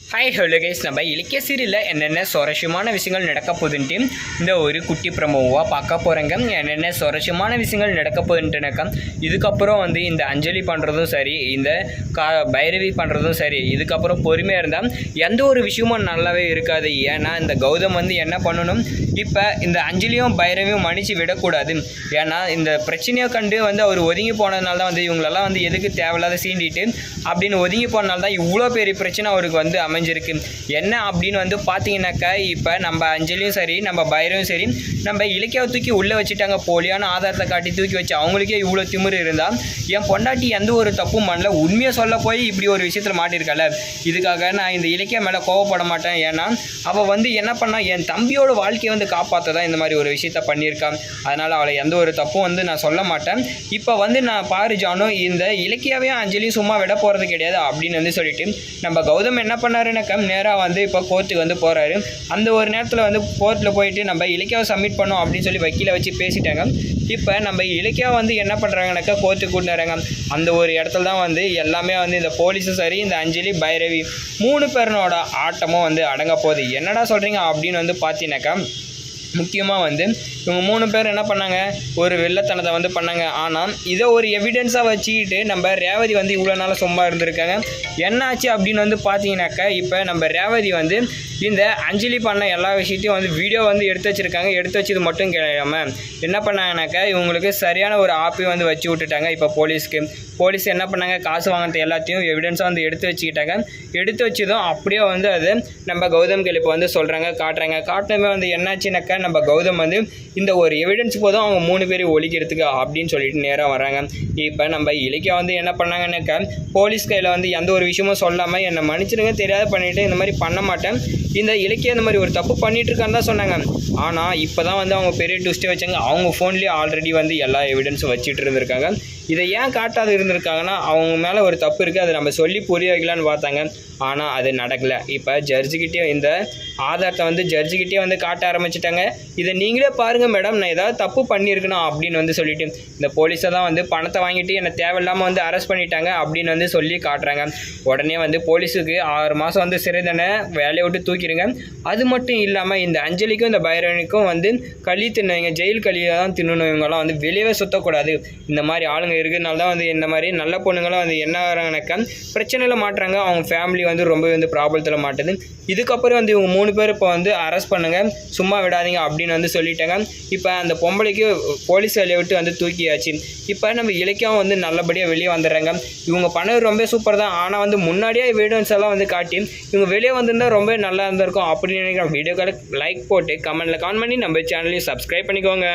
Hi hello guys நம்ம இலக்கிய சீரியலில் என்னென்ன சுவாரஸ்யமான விஷயங்கள் நடக்க போகுதுன்ட்டு இந்த ஒரு குட்டி பிரமோவாக பார்க்க போகிறேங்க என்னென்ன சுவாரஸ்யமான விஷயங்கள் நடக்க போகுதுன்ட்டுனாக்கா இதுக்கப்புறம் வந்து இந்த அஞ்சலி பண்ணுறதும் சரி இந்த கா பைரவி பண்ணுறதும் சரி இதுக்கப்புறம் பொறுமையாக இருந்தால் எந்த ஒரு விஷயமும் நல்லாவே இருக்காது. ஏன்னா இந்த கௌதம் வந்து என்ன பண்ணணும்? இப்போ இந்த அஞ்சலியும் பைரவியும் மன்னிச்சு விடக்கூடாது. ஏன்னா இந்த பிரச்சனையை கண்டு வந்து அவர் ஒதுங்கி போனதுனால தான் வந்து இவங்களெல்லாம் வந்து எதுக்கு தேவையில்லாத சீண்டிட்டு அப்படின்னு ஒதுங்கி போனால்தான் இவ்வளோ பெரிய பிரச்சனை அவருக்கு வந்து அமைஞ்சிருக்கு. என்ன அப்படின்னு வந்து பார்த்தீங்கன்னாக்கா இப்போ நம்ம அஞ்சலியும் சரி நம்ம பைரவும் சரி நம்ம இலக்கியாவை தூக்கி உள்ளே வச்சுட்டாங்க போலியான ஆதாரத்தை காட்டி தூக்கி வச்சு அவங்களுக்கே இவ்வளோ திமிர் இருந்தால் என் பொண்டாட்டி எந்த ஒரு தப்பும் பண்ணல. உண்மையை சொல்ல போய் இப்படி ஒரு விஷயத்தில் மாட்டியிருக்கல இதுக்காக நான் இந்த இலக்கியம் மேலே கோவப்பட மாட்டேன். ஏன்னா அவள் வந்து என்ன பண்ணா என் தம்பியோட வாழ்க்கையை வந்து காப்பாற்ற தான் இந்த மாதிரி ஒரு விஷயத்த பண்ணியிருக்கான் அதனால் அவளை எந்த ஒரு தப்பும் வந்து நான் சொல்ல மாட்டேன். இப்போ வந்து நான் பாரு ஜானும் இந்த இலக்கியாவையும் அஞ்சலியும் சும்மா விட போகிறது கிடையாது அப்படின்னு வந்து சொல்லிட்டு நம்ம கௌதம் என்ன பண்ணாருனாக்கா நேராக வந்து இப்போ கோர்ட்டுக்கு வந்து போகிறாரு அந்த ஒரு நேரத்தில் வந்து கோர்ட்டில் போயிட்டு நம்ம இலக்கியாவை சப்மிட் பண்ணோம் அப்படின்னு சொல்லி வக்கீலை வச்சு பேசிட்டாங்க. இப்போ நம்ம இலக்கியா வந்து என்ன பண்ணுறாங்கனாக்கா கோர்ட்டுக்கு கூட்டிட்டு அந்த ஒரு இடத்துல தான் வந்து எல்லாமே வந்து இந்த போலீஸும் சரி இந்த அஞ்சலி பைரவி மூணு பேரனோட ஆட்டமும் வந்து அடங்க போகுது. என்னடா சொல்கிறீங்க அப்படின்னு வந்து பார்த்தீங்கன்னாக்கா முக்கியமாக வந்து இவங்க மூணு பேர் என்ன பண்ணாங்க? ஒரு வெள்ளத்தனத்தை வந்து பண்ணாங்க. ஆனால் இதை ஒரு எவிடன்ஸாக வச்சுக்கிட்டு நம்ம ரேவதி வந்து இவ்வளோ நாளாக சும்மா இருந்திருக்காங்க. என்னாச்சு அப்படின்னு வந்து பார்த்தீங்கன்னாக்கா இப்போ நம்ம ரேவதி வந்து இந்த அஞ்சலி பண்ண எல்லா விஷயத்தையும் வந்து வீடியோ வந்து எடுத்து வச்சுருக்காங்க. எடுத்து வச்சது மட்டும் கிடையாம என்ன பண்ணாங்கனாக்கா இவங்களுக்கு சரியான ஒரு ஆப்பையும் வந்து வச்சு விட்டுட்டாங்க. இப்போ போலீஸ்க்கு. போலீஸ் என்ன பண்ணாங்க? காசு வாங்கினது எல்லாத்தையும் எவிடன்ஸாக வந்து எடுத்து வச்சுக்கிட்டாங்க. எடுத்து வச்சதும் அப்படியே வந்து அது நம்ம கௌதம் கேள் வந்து சொல்கிறாங்க காட்டுறாங்க. காட்டினமே வந்து என்னாச்சுனாக்கா நம்ம கௌதம் வந்து இந்த ஒரு எவிடன்ஸ் போதும் அவங்க மூணு பேரும் ஒழிக்கிறதுக்கு அப்படின்னு சொல்லிட்டு நேராக வராங்க இப்போ நம்ம இலக்கியா வந்து என்ன பண்ணாங்கன்னாக்கா போலீஸ் கையில் வந்து எந்த ஒரு விஷயமும் சொல்லாமல் என்னை மன்னிச்சிருங்க தெரியாத பண்ணிவிட்டு இந்த மாதிரி பண்ண மாட்டேன். இந்த இலக்கியம் இந்த மாதிரி ஒரு தப்பு பண்ணிட்டு இருக்கான்னு தான் சொன்னாங்க. ஆனால் இப்போ தான் வந்து அவங்க பெரிய ட்விஸ்ட்டே வச்சாங்க. அவங்க ஃபோன்லேயே ஆல்ரெடி வந்து எல்லா எவிடன்ஸும் வச்சுட்டு இருந்திருக்காங்க. இதை ஏன் காட்டாது இருந்திருக்காங்கன்னா அவங்க மேலே ஒரு தப்பு இருக்குது அதை நம்ம சொல்லி புரிய வைக்கலான்னு பார்த்தாங்க. ஆனால் அது நடக்கலை. இப்போ ஜட்ஜுக்கிட்டே இந்த ஆதாரத்தை வந்து ஜட்ஜுக்கிட்டே வந்து காட்ட ஆரம்பிச்சிட்டாங்க. இதை நீங்களே பாருங்கள் மேடம் நான் ஏதாவது தப்பு பண்ணியிருக்கணும் அப்படின்னு வந்து சொல்லிட்டு இந்த போலீஸை தான் வந்து பணத்தை வாங்கிட்டு என்னை தேவையில்லாமல் வந்து அரெஸ்ட் பண்ணிட்டாங்க அப்படின்னு வந்து சொல்லி காட்டுறாங்க. உடனே வந்து போலீஸுக்கு ஆறு மாதம் வந்து சிறை தண்டனை வேலையை விட்டு தூக்கி தூக்கிடுங்க அது மட்டும் இல்லாமல் இந்த அஞ்சலிக்கும் இந்த பைரவனுக்கும் வந்து களி தின்னுவீங்க ஜெயில் களியை தான் தின்னணும். இவங்கெல்லாம் வந்து வெளியவே சுத்தக்கூடாது. இந்த மாதிரி ஆளுங்க இருக்கிறதுனால தான் வந்து இந்த மாதிரி நல்ல பொண்ணுங்களாம் வந்து என்ன ஆகிறாங்கனாக்கா பிரச்சனையில் மாட்டுறாங்க. அவங்க ஃபேமிலி வந்து ரொம்ப வந்து ப்ராப்ளத்தில் மாட்டுது. இதுக்கப்புறம் வந்து இவங்க மூணு பேர் இப்போ வந்து அரெஸ்ட் பண்ணுங்க. சும்மா விடாதீங்க அப்படின்னு வந்து சொல்லிட்டாங்க. இப்போ அந்த பொம்பளைக்கு போலீஸ் வேலையை விட்டு வந்து தூக்கியாச்சு. இப்போ நம்ம இலக்கியம் வந்து நல்லபடியாக வெளியே வந்துடுறாங்க. இவங்க பண்ணது ரொம்ப சூப்பர் தான். ஆனால் வந்து முன்னாடியே வீடியோஸ் எல்லாம் வந்து காட்டி இவங்க வெளியே வந்திருந்தால் ரொம்ப நல்லா இருந்திருக்கும். அப்படின்னு நினைக்கிற வீடியோக்களை லைக் போட்டு கமெண்ட்டில் கமெண்ட் பண்ணி நம்ம சேனலையும் சப்ஸ்கிரைப் பண்ணிக்கோங்க.